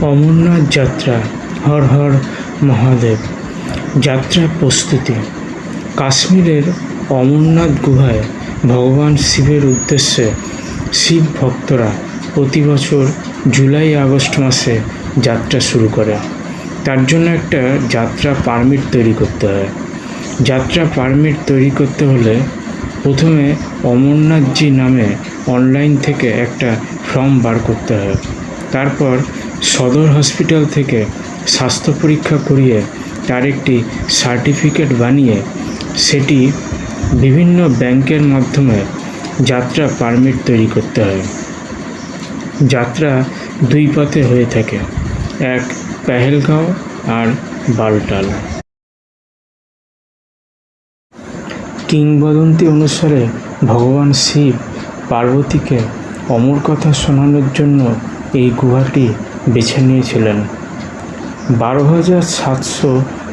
অমরনাথ যাত্রা, হর হর মহাদেব। যাত্রা প্রস্তুতি। কাশ্মীরের অমরনাথ গুহায় ভগবান শিবের উদ্দেশ্যে শিব ভক্তরা প্রতি বছর জুলাই আগস্ট মাসে যাত্রা শুরু করে। তার জন্য একটা যাত্রা পারমিট তৈরি করতে হয়। যাত্রা পারমিট তৈরি করতে হলে প্রথমে অমরনাথজি নামে অনলাইন থেকে একটা ফর্ম বার করতে হয়। তারপর সদর হসপিটাল থেকে স্বাস্থ্য পরীক্ষা করিয়ে তার একটি সার্টিফিকেট বানিয়ে সেটি বিভিন্ন ব্যাংকের মাধ্যমে যাত্রা পারমিট তৈরি করতে হয়। যাত্রা দুই পথে হয়ে থাকে, এক পেহেলগাঁও আর বালটাল। কিংবদন্তি অনুসারে ভগবান শিব পার্বতীকে অমর কথা শোনানোর জন্য এই গুহাটি বেছে নিয়েছিলেন। বারো হাজার সাতশো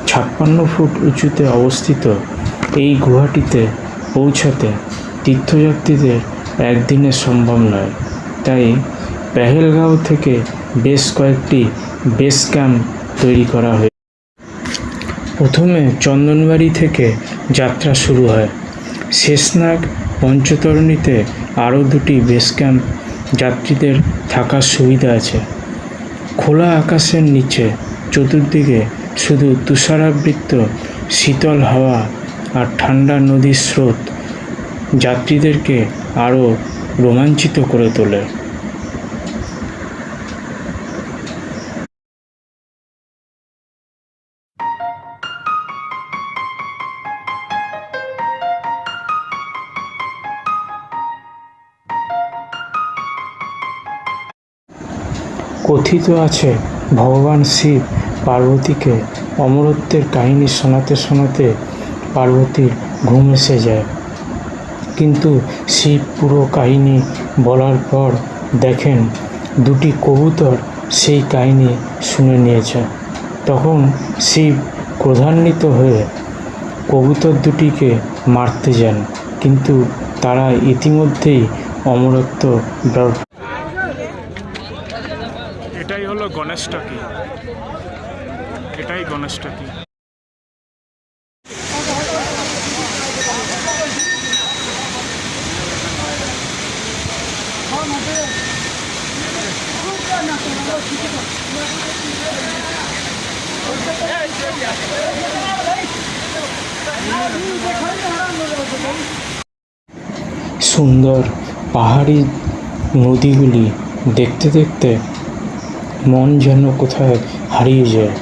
ছাপ্পান্ন ফুট উঁচুতে অবস্থিত এই গুহাটিতে পৌঁছাতে তীর্থযাত্রীদের একদিনে সম্ভব নয়। তাই পেহেলগাঁও থেকে বেশ কয়েকটি বেস ক্যাম্প তৈরি করা হয়েছে। প্রথমে চন্দনবাড়ি থেকে যাত্রা শুরু হয়। শেষনাগ পঞ্চতরণীতে আরও দুটি বেস ক্যাম্প যাত্রীদের থাকার সুবিধা আছে। খোলা আকাশের নিচে, চতুর্দিকে শুধু তুষারাবৃত্ত, শীতল হাওয়া আর ঠান্ডা নদীর স্রোত, যাত্রীদেরকে আরও রোমাঞ্চিত করে তোলে। কথিত আছে, ভগবান শিব পার্বতীকে অমরত্বের কাহিনী শোনাতে শোনাতে পার্বতীর ঘুম এসে যায়। কিন্তু শিব পুরো কাহিনী বলার পর দেখেন দুটি কবুতর সেই কাহিনী শুনে নিয়েছে। তখন শিব ক্রোধান্বিত হয়ে কবুতর দুটিকে মারতে যান, কিন্তু তারা ইতিমধ্যেই অমরত্ব ব্যব- এটাই হলো গণেশ টাকি। এটাই গণেশ টাকি। সুন্দর পাহাড়ি নদীগুলি দেখতে দেখতে মন যেন কোথায় হারিয়ে যায়।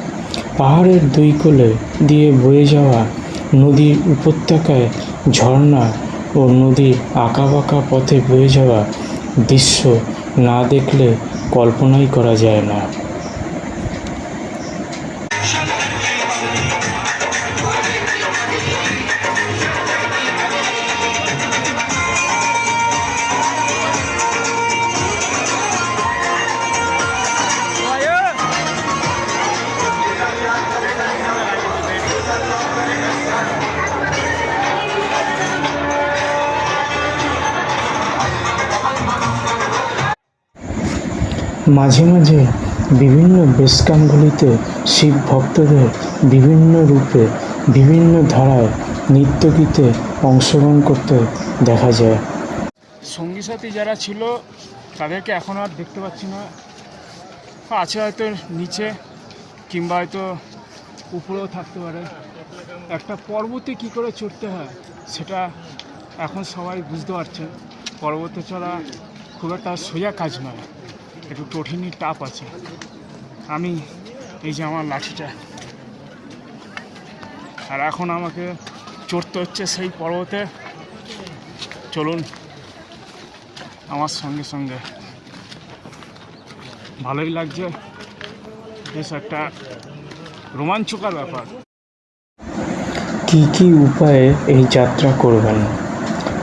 পাহাড়ের দুই কোলে দিয়ে বয়ে যাওয়া নদীর উপত্যকায় ঝর্ণা ও নদীর আঁকাবাঁকা পথে বয়ে যাওয়া দৃশ্য না দেখলে কল্পনাই করা যায় না। মাঝে মাঝে বিভিন্ন বেসকামগুলিতে শিব ভক্তদের বিভিন্ন রূপে, বিভিন্ন ধারায় নৃত্যগীতে অংশগ্রহণ করতে দেখা যায়। সঙ্গী সাথী যারা ছিল, তাদেরকে এখন আর দেখতে পাচ্ছি না। আছে হয়তো নিচে কিংবা হয়তো উপরেও থাকতে পারে। একটা পর্বতে কি করে চড়তে হয়, সেটা এখন সবাই বুঝতে পারছে। পর্বতে চড়া খুব একটা সোজা কাজ নয়। একটু কঠিনই টাপ আছে। আমি এই যে আমার লাঠিটা। আর এখন আমাকে চড়তে হচ্ছে সেই পর্বতে। চলুন আমার সঙ্গে সঙ্গে। ভালোই লাগছে। বেশ একটা রোমাঞ্চকর ব্যাপার। কি কি উপায়ে এই যাত্রা করবেন?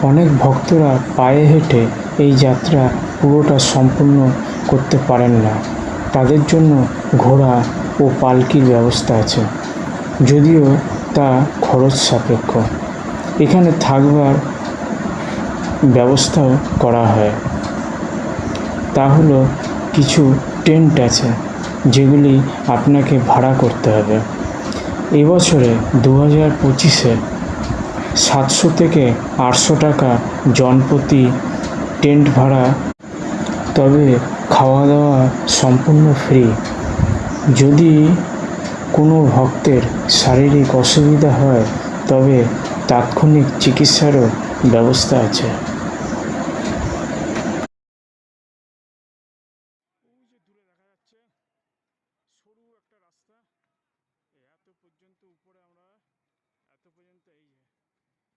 অনেক ভক্তরা পায়ে হেঁটে এই যাত্রা পুরোটা সম্পূর্ণ করতে পারেন না। তাদের জন্য ঘোড়া ও পালকির ব্যবস্থা আছে। যদিও তা খরচ সাপেক্ষ। এখানে থাকবার ব্যবস্থাও করা হয়। তা হলো কিছু টেন্ট আছে, যেগুলি আপনাকে ভাড়া করতে হবে। এবছরে দু হাজার পঁচিশে সাতশো থেকে আটশো টাকা জনপ্রতি টেন্ট ভাড়া তবে খাওয়া দাওয়া সম্পূর্ণ ফ্রি যদি কোনো ভক্তের শারীরিক অসুবিধা হয়, তবে তাৎক্ষণিক চিকিৎসারও ব্যবস্থা আছে।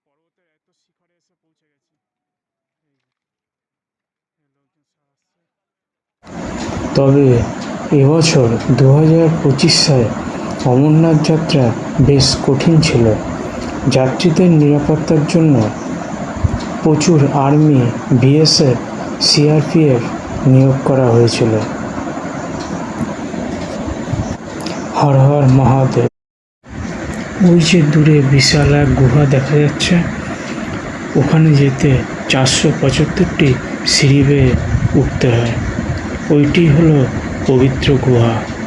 পর্বতের এত শিখরে এসে পৌঁছে গেছি এই যে এই লোকজন সব আসছে তবে এবছর দু হাজার পঁচিশ সালে অমরনাথ যাত্রা বেশ কঠিন ছিল। যাত্রীদের নিরাপত্তার জন্য প্রচুর আর্মি, বিএসএফ, সিআরপিএফ নিয়োগ করা হয়েছিল। হর হর মহাদেব। ওই যে দূরে বিশাল এক গুহা দেখা যাচ্ছে। ওখানে যেতে চারশো পঁচাত্তরটি সিঁড়ি বেয়ে উঠতে হয়। ওইটি হলো পবিত্র গুহা।